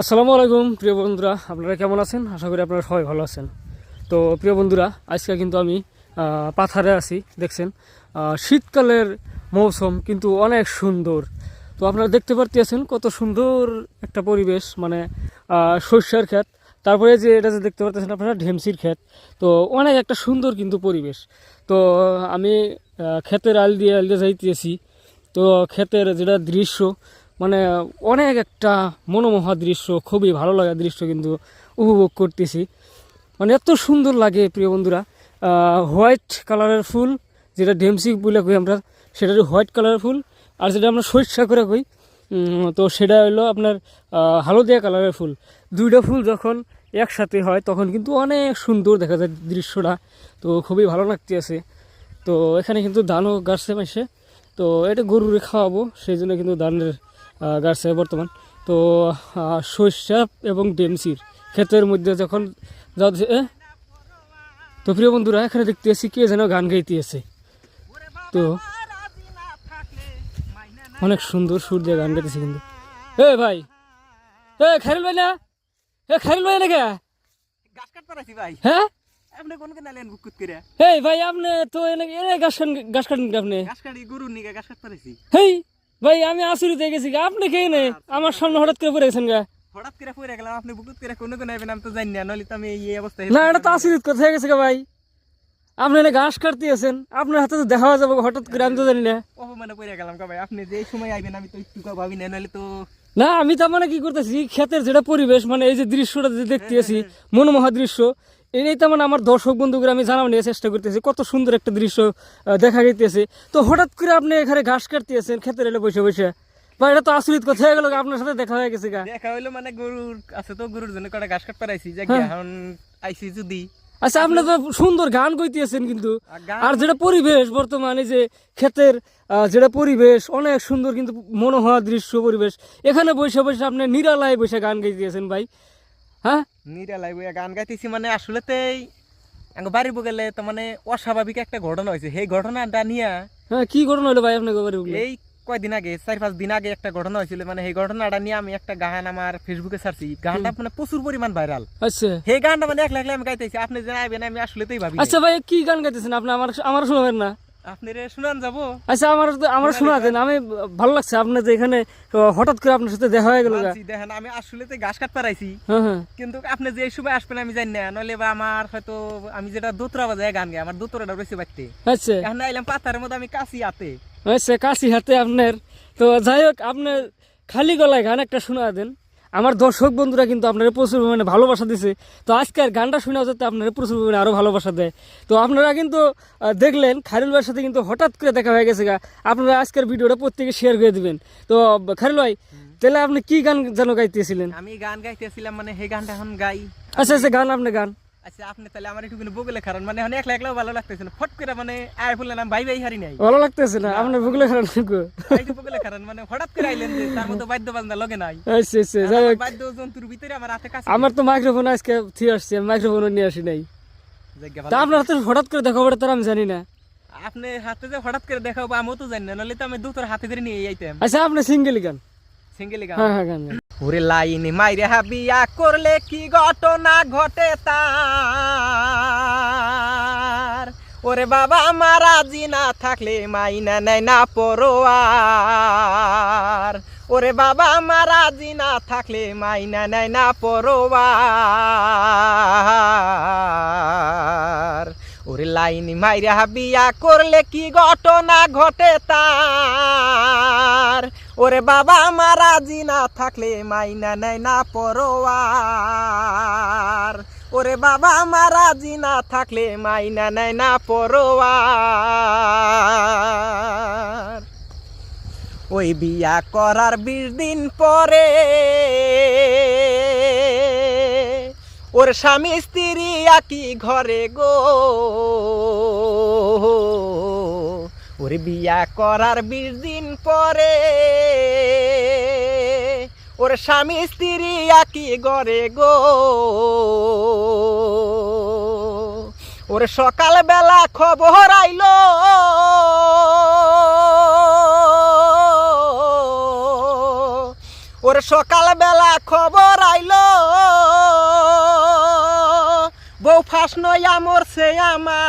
আসসালামু আলাইকুম, প্রিয় বন্ধুরা। আপনারা কেমন আছেন? আশা করি আপনারা সবাই ভালো আছেন। তো, প্রিয় বন্ধুরা, আজকে কিন্তু আমি পাথারে আছি, দেখছেন? শীতকালের মৌসুম কিন্তু অনেক সুন্দর। তো, আপনারা দেখতে পারতেছেন কত সুন্দর একটা পরিবেশ মানে সর্ষের ক্ষেত। তারপরে যে এটা যে দেখতে পারতেছেন আপনারা, ঢেমসির ক্ষেত। তো, অনেক একটা সুন্দর কিন্তু পরিবেশ। তো, আমি ক্ষেতের আল দিয়ে আল দিয়ে যাইতেছি। তো, ক্ষেতের যেটা দৃশ্য মানে অনেক একটা মনোমোহা দৃশ্য, খুবই ভালো লাগা দৃশ্য কিন্তু উপভোগ করতেছি। মানে এত সুন্দর লাগে প্রিয় বন্ধুরা। হোয়াইট কালারের ফুল, যেটা ডেমসি বলে কই আমরা, সেটা হোয়াইট কালারের ফুল, আর যেটা আমরা সরিষা করে কই তো সেটা হলো আপনার হালদিয়া কালারের ফুল। দুইটা ফুল যখন একসাথে হয়, তখন কিন্তু অনেক সুন্দর দেখা যায় দৃশ্যটা। তো খুবই ভালো লাগতে আছে তো এখানে কিন্তু ধানও গাছছে মাসে তো এটা গরুরে খাওয়াবো, সেই জন্য কিন্তু ধানের গাছছে বর্তমান। তো সর্ষা এবং ডেমসির ক্ষেতের মধ্যে যখন যাচ্ছে তো প্রিয় বন্ধুরা এখানে দেখতে আসি কে যেন গান গাইতে আছে। তো অনেক সুন্দর সুর দিয়ে গান গাইতেছে কিন্তু। এ ভাই এ খাইল ভাই না? এ খাইল ভাই নাকি? গাছ হ্যাঁ? এই ভাই আপনি তো এনে এনে গাছ গাছ কাটেন আপনি? গাছ গরুর নিকে গাছ কাট পারাইছি হেই ভাই আমি আসুরি হয়ে গেছি আপনি কে নে আমার সামনে হঠাৎ করে পড়ে গেছেন গা। হঠাৎ করে পড়ে গেলাম আপনি বুকুত করে কোন কোন আইবেন আমি তো জানি না নলি তো আমি এই অবস্থায় না এটা তো আসুরিত কথা গেছে গা ভাই। আপনি এনে ঘাস কাটতে আছেন আপনার হাতে তো দেখা যাবে হঠাৎ করে আমি তো জানি না। অপমানে পড়ে গেলাম ভাই আপনি যে সময় আইবেন আমি তো একটু ভাবি না নলি তো না আমি তার মানে কি করতেছি ক্ষেতের যেটা পরিবেশ মানে এই যে দৃশ্যটা যে দেখতে আছি মনোমোহা দৃশ্য এটাই তার মানে আমার দর্শক বন্ধুকে আমি জানানো নিয়ে চেষ্টা করতেছি কত সুন্দর একটা দৃশ্য দেখা যাইতেছে। তো হঠাৎ করে আপনি এখানে ঘাস কাটতে আছেন ক্ষেতের এলে বসে বসে। বা এটা তো আসরিত কথা হয়ে গেল আপনার সাথে দেখা হয়ে গেছে গা। দেখা হইল মানে গরুর আছে তো গরুর জন্য কটা ঘাস কাট পারাইছি যে হ্যাঁ। এখন আইছি যদি। আচ্ছা আপনি তো সুন্দর গান কইতেছেন কিন্তু। আর যেটা পরিবেশ বর্তমানে যে ক্ষেতের যেটা পরিবেশ অনেক সুন্দর কিন্তু মনোহরা দৃশ্য পরিবেশ। এখানে বসে বসে আপনি নিরালায় বসে গান গাইতেছেন ভাই। হ্যাঁ? নিরালাই বইয়া গান গাইতেছি মানে আসলেতেই বাড়ি বগলে তো মানে অস্বাভাবিক একটা ঘটনা হয়েছে। সেই ঘটনাটা নিয়ে হ্যাঁ কি ঘটনা হলো ভাই আপনাকে বাড়ি বললে? এই কয়দিন আগে চার পাঁচ দিন আগে একটা ঘটনা হয়েছিল। মানে এই ঘটনাটা নিয়ে আমি একটা গান আমার ফেসবুকে ছাড়ছি গানটা মানে প্রচুর পরিমাণ ভাইরাল আচ্ছা। সেই গানটা মানে একলা একলা আমি গাইতেছি। আপনি আইবেন আমি আসলে তাই ভাবি আচ্ছা ভাই কি গান গাইতেছেন আপনি? আমার আমার শোনাবেন না। আপনি রে শুনান যাব। আচ্ছা আমার তো- আমার শোনা দেন আমি ভালো লাগছে আপনার যে এখানে হঠাৎ করে আপনার সাথে দেখা হয়ে গেল দেখেন আমি আসলে তো ঘাস কাট পারাইছি। হ্যাঁ হ্যাঁ। কিন্তু আপনি যে সময় আসবেন আমি জানি না। বা আমার হয়তো আমি যেটা দোতরা বাজায় গান গাই আমার দোতরাটা রয়েছে বাড়তে আচ্ছা। এখন আইলাম পাতারের মধ্যে আমি কাশি আতে আচ্ছা কাশি হাতে আপনার। তো যাই হোক আপনার খালি গলায় গান একটা শোনা দেন। আমার দর্শক বন্ধুরা কিন্তু আপনারা প্রচুর পরিমাণে ভালোবাসা দিছে। তো আজকের গানটা শোনা যাতে আপনারা প্রচুর পরিমাণে আরও ভালোবাসা দেয়। তো আপনারা কিন্তু দেখলেন খাইরুল ভাইয়ের সাথে কিন্তু হঠাৎ করে দেখা হয়ে গেছে গা। আপনারা আজকের ভিডিওটা প্রত্যেকে শেয়ার করে দেবেন। তো খাইরুল ভাই তাহলে আপনি কি গান যেন গাইতেছিলেন? আমি গান গাইতেছিলাম মানে সেই গানটা এখন গাই। আচ্ছা আচ্ছা গান আপনি গান। আচ্ছা আপনি তাহলে আমার একটু কিন্তু বগলে খারান। মানে এখন একলা একলাও ভালো লাগতেছে না। ফট করে মানে আয় বললেন আমি ভাই ভাই হারি নাই। ভালো লাগতেছে না খারাপ একটু বগলে খারান মানে হঠাৎ করে আইলেন যে তার মতো বাদ্য বাজনা লগে নাই। আচ্ছা আচ্ছা যাই হোক। বাদ্য যন্ত্র ভিতরে আমার হাতে কাছে আমার তো মাইক্রোফোন আজকে থিয়ে আসছে মাইক্রোফোন নিয়ে আসি নাই। তা আপনার হঠাৎ করে দেখা পড়ে তার আমি জানি না। আপনি হাতে যে হঠাৎ করে দেখাবো আমিও তো জানি না নাহলে তো আমি দুটোর হাতে ধরে নিয়ে যাইতাম আচ্ছা আপনি সিঙ্গেলি গান। সিঙ্গেলি গান? হ্যাঁ হ্যাঁ গান। ওরে লাইন মাইরে হাবিয়া করলে কি ঘটনা ঘটে তার? ওরে বাবা মারা জি না থাকলে মাইনা নেয় না পরোয়ার। ওরে বাবা মারা জি না থাকলে মাইনা নেয় না পরোয়ার। ওরে লাইন মাইরা হাবিয়া করলে কি ঘটনা ঘটে তার? ওরে বাবা মারা জি না থাকলে মাইনা নেয় না পরোয়ার। ওরে বাবা মারা জি না থাকলে মাইনা নেয় না পরোয়ার। ওই বিয়া করার বিশ দিন পরে ওর স্বামী স্ত্রী একই ঘরে গো। ওর বিয়া করার বিশ দিন পরে ওর স্বামী স্ত্রী একই ঘরে গো। ওর সকালবেলা খবর আইলো। ওর সকালবেলা খবর আইলো। ফাঁস নয়া মরছে আমার।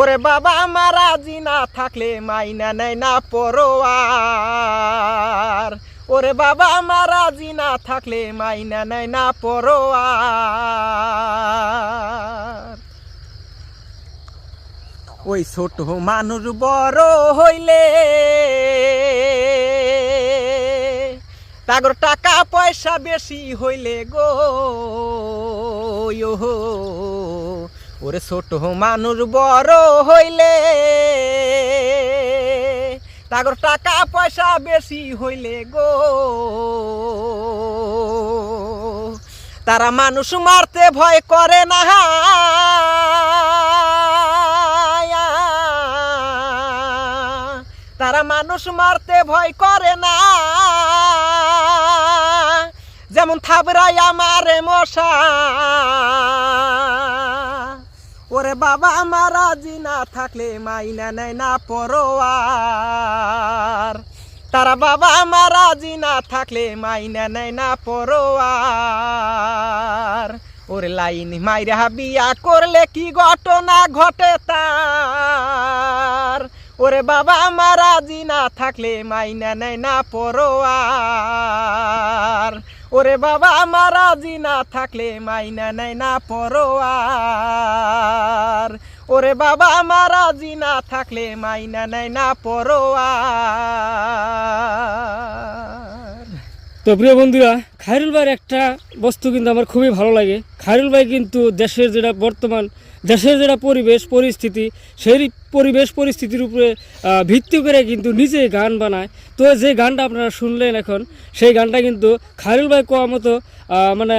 ওরে বাবা, আমার আজি না থাকলে মাইনা নেয় না পরোয়ার। ওরে বাবা, আমার আজি না থাকলে মাইনা নেয় না পরোয়ার। ওই ছোট মানুষ বড় হইলে তাগর টাকা পয়সা বেশি হইলে গো ওরে ছোট মানুষ বড় হইলে, তাগর টাকা পয়সা বেশি হইলে গো। তারা মানুষ মারতে ভয় করে না। তারা মানুষ মারতে ভয় করে না। যেমন থাবরাই আমারে মশা। ওরে বাবা, আমার রাজি না থাকলে মাইনা নেয় না পরোয়ার। তারা বাবা, আমার রাজি না থাকলে মাইনা নেয় না পরোয়ার। ওরে লাইন মাইরা বিয়া করলে কি ঘটনা ঘটে তার? ওরে বাবা, আমার রাজি না থাকলে মাইনা নেয় না পরোয়ার। ওরে বাবা, আমার রাজি না থাকলে মাইনা নেয় না পরোয়ার। ওরে বাবা, আমার রাজি না থাকলে মাইনা নেয় না পরোয়ার। তো প্রিয় বন্ধুরা, খায়রুল ভাইয়ের একটা বস্তু কিন্তু আমার খুবই ভালো লাগে। খায়রুল ভাই কিন্তু দেশের যেটা বর্তমান, দেশের যেটা পরিবেশ, পরিস্থিতি, সেই পরিবেশ পরিস্থিতির উপরে ভিত্তি করে কিন্তু নিজে গান বানায়। তো যে গানটা আপনারা শুনলেন এখন সেই গানটা কিন্তু খায়রুল ভাই কোয়া মতো মানে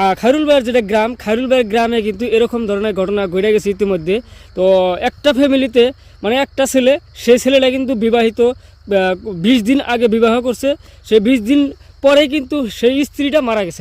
আহ, খায়রুল ভাইয়ের যেটা গ্রাম খায়রুল ভাইয়ের গ্রামে কিন্তু এরকম ধরনের ঘটনা ঘটে গেছে ইতিমধ্যে। তো একটা ফ্যামিলিতে মানে একটা ছেলে সেই ছেলেটা কিন্তু বিবাহিত বিশ দিন আগে বিবাহ করছে। সেই বিশ দিন পরে কিন্তু সেই স্ত্রীটা মারা গেছে।